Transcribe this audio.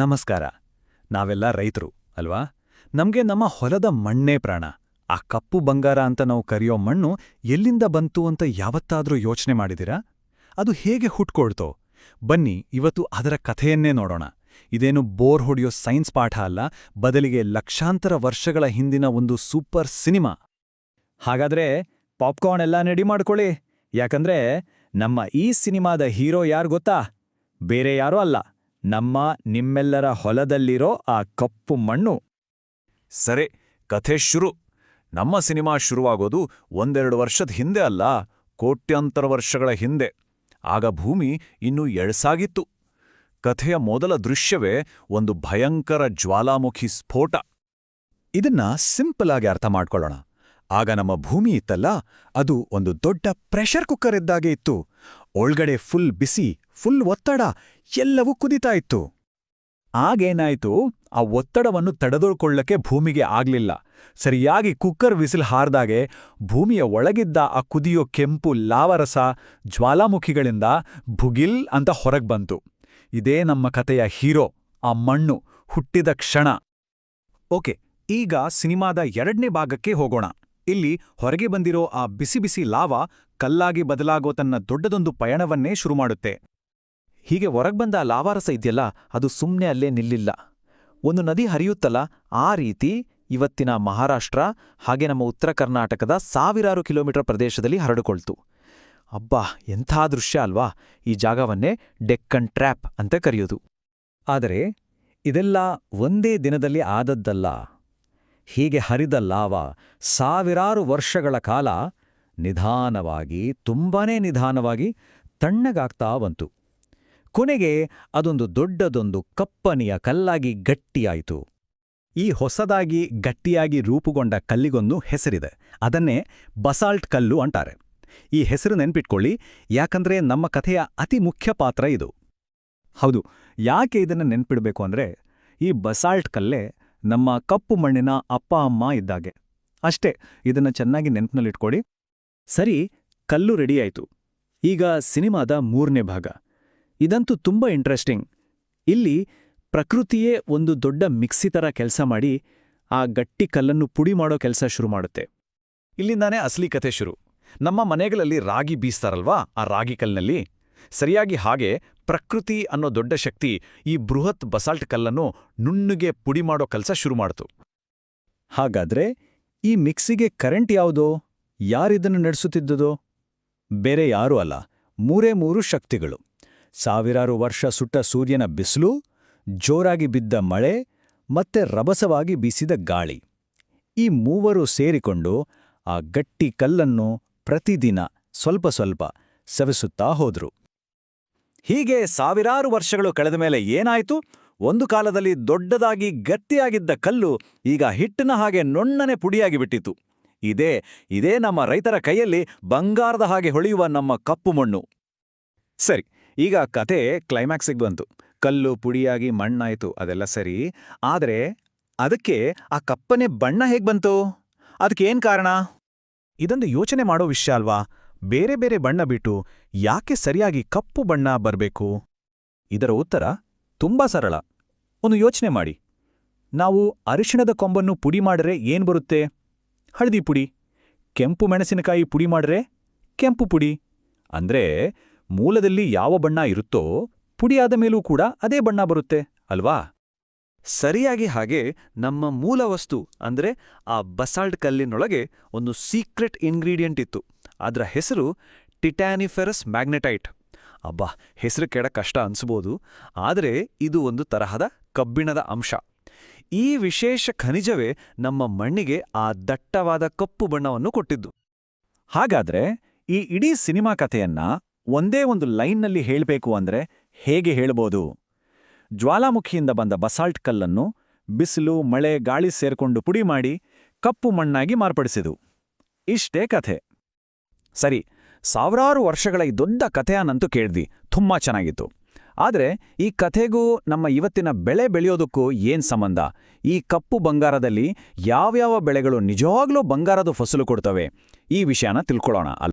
ನಮಸ್ಕಾರ. ನಾವೆಲ್ಲ ರೈತರು, ಅಲ್ವಾ? ನಮ್ಗೆ ನಮ್ಮ ಹೊಲದ ಮಣ್ಣೇ ಪ್ರಾಣ. ಆ ಕಪ್ಪು ಬಂಗಾರ ಅಂತ ನಾವು ಕರೆಯೋ ಮಣ್ಣು ಎಲ್ಲಿಂದ ಬಂತು ಅಂತ ಯಾವತ್ತಾದ್ರೂ ಯೋಚನೆ ಮಾಡಿದಿರಾ ಅದು ಹೇಗೆ ಹುಟ್ಕೊಳ್ತೋ? ಬನ್ನಿ, ಇವತ್ತು ಅದರ ಕಥೆಯನ್ನೇ ನೋಡೋಣ. ಇದೇನು ಬೋರ್ ಹೊಡೆಯೋ ಸೈನ್ಸ್ ಪಾಠ ಅಲ್ಲ, ಬದಲಿಗೆ ಲಕ್ಷಾಂತರ ವರ್ಷಗಳ ಹಿಂದಿನ ಒಂದು ಸೂಪರ್ ಸಿನಿಮಾ. ಹಾಗಾದ್ರೆ ಪಾಪ್ಕಾರ್ನ್ ಎಲ್ಲ ರೆಡಿ ಮಾಡ್ಕೊಳ್ಳಿ. ಯಾಕಂದ್ರೆ ನಮ್ಮ ಈ ಸಿನಿಮಾದ ಹೀರೋ ಯಾರು ಗೊತ್ತಾ? ಬೇರೆ ಯಾರೂ ಅಲ್ಲ. ನಮ್ಮ ನಿಮ್ಮೆಲ್ಲರ ಹೊಲದಲ್ಲಿರೋ ಆ ಕಪ್ಪು ಮಣ್ಣು. ಸರಿ, ಕಥೆ ಶುರು. ನಮ್ಮ ಸಿನಿಮಾ ಶುರುವಾಗೋದು ಒಂದೆರಡು ವರ್ಷದ ಹಿಂದೆ ಅಲ್ಲ, ಕೋಟ್ಯಂತರ ವರ್ಷಗಳ ಹಿಂದೆ. ಆಗ ಭೂಮಿ ಇನ್ನೂ ಎಳ್ಸಾಗಿತ್ತು. ಕಥೆಯ ಮೊದಲ ದೃಶ್ಯವೇ ಒಂದು ಭಯಂಕರ ಜ್ವಾಲಾಮುಖಿ ಸ್ಫೋಟ. ಇದನ್ನ ಸಿಂಪಲ್ ಆಗಿ ಅರ್ಥ ಮಾಡ್ಕೊಳ್ಳೋಣ. ಆಗ ನಮ್ಮ ಭೂಮಿ ಇತ್ತಲ್ಲ, ಅದು ಒಂದು ದೊಡ್ಡ ಪ್ರೆಷರ್ ಕುಕ್ಕರ್ ಇದ್ದಾಗೆ ಇತ್ತು. ಒಳ್ಗಡೆ ಫುಲ್ ಬಿಸಿ ಫುಲ್ ಒತ್ತಡ ಎಲ್ಲವೂ ಕುದಿತಾ ಇತ್ತು. ಆಗೇನಾಯ್ತು, ಆ ಒತ್ತಡವನ್ನು ತಡೆದುಕೊಳ್ಳಕ್ಕೆ ಭೂಮಿಗೆ ಆಗ್ಲಿಲ್ಲ. ಸರಿಯಾಗಿ ಕುಕ್ಕರ್ ವಿಸಿಲ್ ಹಾರ್ದಾಗೆ ಭೂಮಿಯ ಒಳಗಿದ್ದ ಆ ಕುದಿಯೋ ಕೆಂಪು ಲಾವರಸ ಜ್ವಾಲಾಮುಖಿಗಳಿಂದ ಭುಗಿಲ್ ಅಂತ ಹೊರಗ್ ಬಂತು. ಇದೇ ನಮ್ಮ ಕಥೆಯ ಹೀರೋ, ಆ ಮಣ್ಣು ಹುಟ್ಟಿದ ಕ್ಷಣ. ಓಕೆ, ಈಗ ಸಿನಿಮಾದ ಎರಡನೇ ಭಾಗಕ್ಕೆ ಹೋಗೋಣ. ಇಲ್ಲಿ ಹೊರಗೆ ಬಂದಿರೋ ಆ ಬಿಸಿ ಬಿಸಿ ಲಾವಾ ಕಲ್ಲಾಗಿ ಬದಲಾಗೋ ತನ್ನ ದೊಡ್ಡದೊಂದು ಪಯಣವನ್ನೇ ಶುರುಮಾಡುತ್ತೆ ಹೀಗೆ ಹೊರಗ್ಬಂದ ಬಂದ ಲಾವಾರಸ ಇದೆಯಲ್ಲ, ಅದು ಸುಮ್ಮನೆ ಅಲ್ಲೇ ನಿಲ್ಲಿಲ್ಲ. ಒಂದು ನದಿ ಹರಿಯುತ್ತಲ್ಲ, ಆ ರೀತಿ ಇವತ್ತಿನ ಮಹಾರಾಷ್ಟ್ರ ಹಾಗೆ ನಮ್ಮ ಉತ್ತರ ಕರ್ನಾಟಕದ ಸಾವಿರಾರು ಕಿಲೋಮೀಟರ್ ಪ್ರದೇಶದಲ್ಲಿ ಹರಡಿಕೊಳ್ತು. ಅಬ್ಬಾ, ಎಂಥ ದೃಶ್ಯ ಅಲ್ವಾ? ಈ ಜಾಗವನ್ನೇ ಡೆಕ್ಕನ್ ಟ್ರ್ಯಾಪ್ ಅಂತ ಕರೆಯೋದು. ಆದರೆ ಇದೆಲ್ಲ ಒಂದೇ ದಿನದಲ್ಲಿ ಆದದ್ದಲ್ಲ. ಹೀಗೆ ಹರಿದ ಲಾವ ಸಾವಿರಾರು ವರ್ಷಗಳ ಕಾಲ ನಿಧಾನವಾಗಿ, ತುಂಬಾನೇ ನಿಧಾನವಾಗಿ ತಣ್ಣಗಾಗ್ತಾ ಬಂತು. ಕೊನೆಗೆ ಅದೊಂದು ದೊಡ್ಡದೊಂದು ಕಪ್ಪನೆಯ ಕಲ್ಲಾಗಿ ಗಟ್ಟಿಯಾಯಿತು. ಈ ಹೊಸದಾಗಿ ಗಟ್ಟಿಯಾಗಿ ರೂಪುಗೊಂಡ ಕಲ್ಲಿಗೊಂದು ಹೆಸರಿದೆ. ಅದನ್ನೇ ಬಸಾಲ್ಟ್ ಕಲ್ಲು ಅಂತಾರೆ. ಈ ಹೆಸರು ನೆನ್ಪಿಟ್ಕೊಳ್ಳಿ, ಯಾಕಂದ್ರೆ ನಮ್ಮ ಕಥೆಯ ಅತಿ ಮುಖ್ಯ ಪಾತ್ರ ಇದು. ಹೌದು, ಯಾಕೆ ಇದನ್ನು ನೆನ್ಪಿಡಬೇಕು ಅಂದ್ರೆ, ಈ ಬಸಾಲ್ಟ್ ಕಲ್ಲೇ ನಮ್ಮ ಕಪ್ಪು ಮಣ್ಣಿನ ಅಪ್ಪ ಅಮ್ಮ ಇದ್ದಾಗೆ. ಅಷ್ಟೇ, ಇದನ್ನ ಚೆನ್ನಾಗಿ ನೆನ್ಪಿನಲ್ಲಿಟ್ಕೊಡಿ. ಸರಿ, ಕಲ್ಲು ರೆಡಿಯಾಯಿತು. ಈಗ ಸಿನಿಮಾದ ಮೂರನೇ ಭಾಗ. ಇದಂತೂ ತುಂಬ ಇಂಟ್ರೆಸ್ಟಿಂಗ್ ಇಲ್ಲಿ ಪ್ರಕೃತಿಯೇ ಒಂದು ದೊಡ್ಡ ಮಿಕ್ಸಿ ಥರ ಕೆಲಸ ಮಾಡಿ ಆ ಗಟ್ಟಿ ಕಲ್ಲನ್ನು ಪುಡಿ ಮಾಡೋ ಕೆಲಸ ಶುರು ಮಾಡುತ್ತೆ. ಇಲ್ಲಿಂದಾನೇ ಅಸಲಿ ಕಥೆ ಶುರು. ನಮ್ಮ ಮನೆಗಳಲ್ಲಿ ರಾಗಿ ಬೀಸ್ತಾರಲ್ವಾ ಆ ರಾಗಿ ಕಲ್ಲಿನಲ್ಲಿ? ಸರಿಯಾಗಿ ಹಾಗೆ ಪ್ರಕೃತಿ ಅನ್ನೋ ದೊಡ್ಡ ಶಕ್ತಿ ಈ ಬೃಹತ್ ಬಸಾಲ್ಟ್ ಕಲ್ಲನ್ನು ನುಣ್ಣಗೆ ಪುಡಿ ಮಾಡೋ ಕೆಲಸ ಶುರು ಮಾಡ್ತು. ಹಾಗಾದ್ರೆ ಈ ಮಿಕ್ಸಿಗೆ ಕರೆಂಟ್ ಯಾವುದೋ? ಯಾರಿದನ್ನು ನಡೆಸುತ್ತಿದ್ದುದೋ? ಬೇರೆ ಯಾರೂ ಅಲ್ಲ, ಮೂರೇ ಮೂರು ಶಕ್ತಿಗಳು. ಸಾವಿರಾರು ವರ್ಷ ಸುಟ್ಟ ಸೂರ್ಯನ ಬಿಸಿಲು, ಜೋರಾಗಿ ಬಿದ್ದ ಮಳೆ ಮತ್ತೆ ರಭಸವಾಗಿ ಬೀಸಿದ ಗಾಳಿ. ಈ ಮೂವರು ಸೇರಿಕೊಂಡು ಆ ಗಟ್ಟಿ ಕಲ್ಲನ್ನು ಪ್ರತಿದಿನ ಸ್ವಲ್ಪ ಸ್ವಲ್ಪ ಸವೆಸುತ್ತಾ ಹೋದ್ರು. ಹೀಗೆ ಸಾವಿರಾರು ವರ್ಷಗಳು ಕಳೆದ ಮೇಲೆ ಏನಾಯಿತು? ಒಂದು ಕಾಲದಲ್ಲಿ ದೊಡ್ಡದಾಗಿ ಗಟ್ಟಿಯಾಗಿದ್ದ ಕಲ್ಲು ಈಗ ಹಿಟ್ಟಿನ ಹಾಗೆ ನೊಣ್ಣನೆ ಪುಡಿಯಾಗಿ ಬಿಟ್ಟಿತು. ಇದೇ ಇದೇ ನಮ್ಮ ರೈತರ ಕೈಯಲ್ಲಿ ಬಂಗಾರದ ಹಾಗೆ ಹೊಳೆಯುವ ನಮ್ಮ ಕಪ್ಪು ಮಣ್ಣು. ಸರಿ ಈಗ ಕತೆ ಕ್ಲೈಮ್ಯಾಕ್ಸಿಗೆ ಬಂತು. ಕಲ್ಲು ಪುಡಿಯಾಗಿ ಮಣ್ಣಾಯಿತು, ಅದೆಲ್ಲ ಸರಿ. ಆದರೆ ಅದಕ್ಕೆ ಆ ಕಪ್ಪನೆ ಬಣ್ಣ ಹೇಗ್ ಬಂತು? ಅದಕ್ಕೇನ್ ಕಾರಣ? ಇದೊಂದು ಯೋಚನೆ ಮಾಡೋ ವಿಷಯ ಅಲ್ವಾ? ಬೇರೆ ಬೇರೆ ಬಣ್ಣ ಬಿಟ್ಟು ಯಾಕೆ ಸರಿಯಾಗಿ ಕಪ್ಪು ಬಣ್ಣ ಬರಬೇಕು? ಇದರ ಉತ್ತರ ತುಂಬಾ ಸರಳ. ಒಂದು ಯೋಚನೆ ಮಾಡಿ. ನಾವು ಅರಿಶಿಣದ ಕೊಂಬನ್ನು ಪುಡಿ ಮಾಡ್ರೆ ಏನ್ ಬರುತ್ತೆ? ಹಳದಿ ಪುಡಿ. ಕೆಂಪು ಮೆಣಸಿನಕಾಯಿ ಪುಡಿ ಮಾಡ್ರೆ ಕೆಂಪು ಪುಡಿ. ಅಂದ್ರೆ ಮೂಲದಲ್ಲಿ ಯಾವ ಬಣ್ಣ ಇರುತ್ತೋ ಪುಡಿಯಾದ ಮೇಲೂ ಕೂಡ ಅದೇ ಬಣ್ಣ ಬರುತ್ತೆ, ಅಲ್ವಾ? ಸರಿಯಾಗಿ ಹಾಗೆ ನಮ್ಮ ಮೂಲ ವಸ್ತು, ಅಂದ್ರೆ ಆ ಬಸಾಲ್ಟ್ ಕಲ್ಲಿನೊಳಗೆ ಒಂದು ಸೀಕ್ರೆಟ್ ಇಂಗ್ರೀಡಿಯೆಂಟ್ ಇತ್ತು. ಅದರ ಹೆಸರು ಟಿಟ್ಯಾನಿಫೆರಸ್ ಮ್ಯಾಗ್ನೆಟೈಟ್. ಅಬ್ಬಾ, ಹೆಸರು ಕೆಡ ಕಷ್ಟ ಅನ್ಸ್ಬೋದು. ಆದರೆ ಇದು ಒಂದು ತರಹದ ಕಬ್ಬಿಣದ ಅಂಶ. ಈ ವಿಶೇಷ ಖನಿಜವೇ ನಮ್ಮ ಮಣ್ಣಿಗೆ ಆ ದಟ್ಟವಾದ ಕಪ್ಪು ಬಣ್ಣವನ್ನು ಕೊಟ್ಟಿದ್ದು. ಹಾಗಾದ್ರೆ ಈ ಇಡೀ ಸಿನಿಮಾ ಕಥೆಯನ್ನ ಒಂದೇ ಒಂದು ಲೈನ್ನಲ್ಲಿ ಹೇಳಬೇಕು ಅಂದ್ರೆ ಹೇಗೆ ಹೇಳ್ಬೋದು? ಜ್ವಾಲಾಮುಖಿಯಿಂದ ಬಂದ ಬಸಾಲ್ಟ್ ಕಲ್ಲನ್ನು ಬಿಸಿಲು, ಮಳೆ, ಗಾಳಿ ಸೇರ್ಕೊಂಡು ಪುಡಿ ಮಾಡಿ ಕಪ್ಪು ಮಣ್ಣಾಗಿ ಮಾರ್ಪಡಿಸಿದು. ಇಷ್ಟೇ ಕಥೆ. ಸರಿ, ಸಾವಿರಾರು ವರ್ಷಗಳ ಈ ದೊಡ್ಡ ಕಥೆಯನ್ನಂತೂ ಕೇಳ್ದಿ, ತುಂಬಾ ಚೆನ್ನಾಗಿತ್ತು. ಆದರೆ ಈ ಕಥೆಗೂ ನಮ್ಮ ಇವತ್ತಿನ ಬೆಳೆ ಬೆಳೆಯೋದಕ್ಕೂ ಏನು ಸಂಬಂಧ? ಈ ಕಪ್ಪು ಬಂಗಾರದಲ್ಲಿ ಯಾವ್ಯಾವ ಬೆಳೆಗಳು ನಿಜವಾಗ್ಲೂ ಬಂಗಾರದ ಫಸಲು ಕೊಡ್ತವೆ? ಈ ವಿಷಯನ ತಿಳ್ಕೊಳ್ಳೋಣ.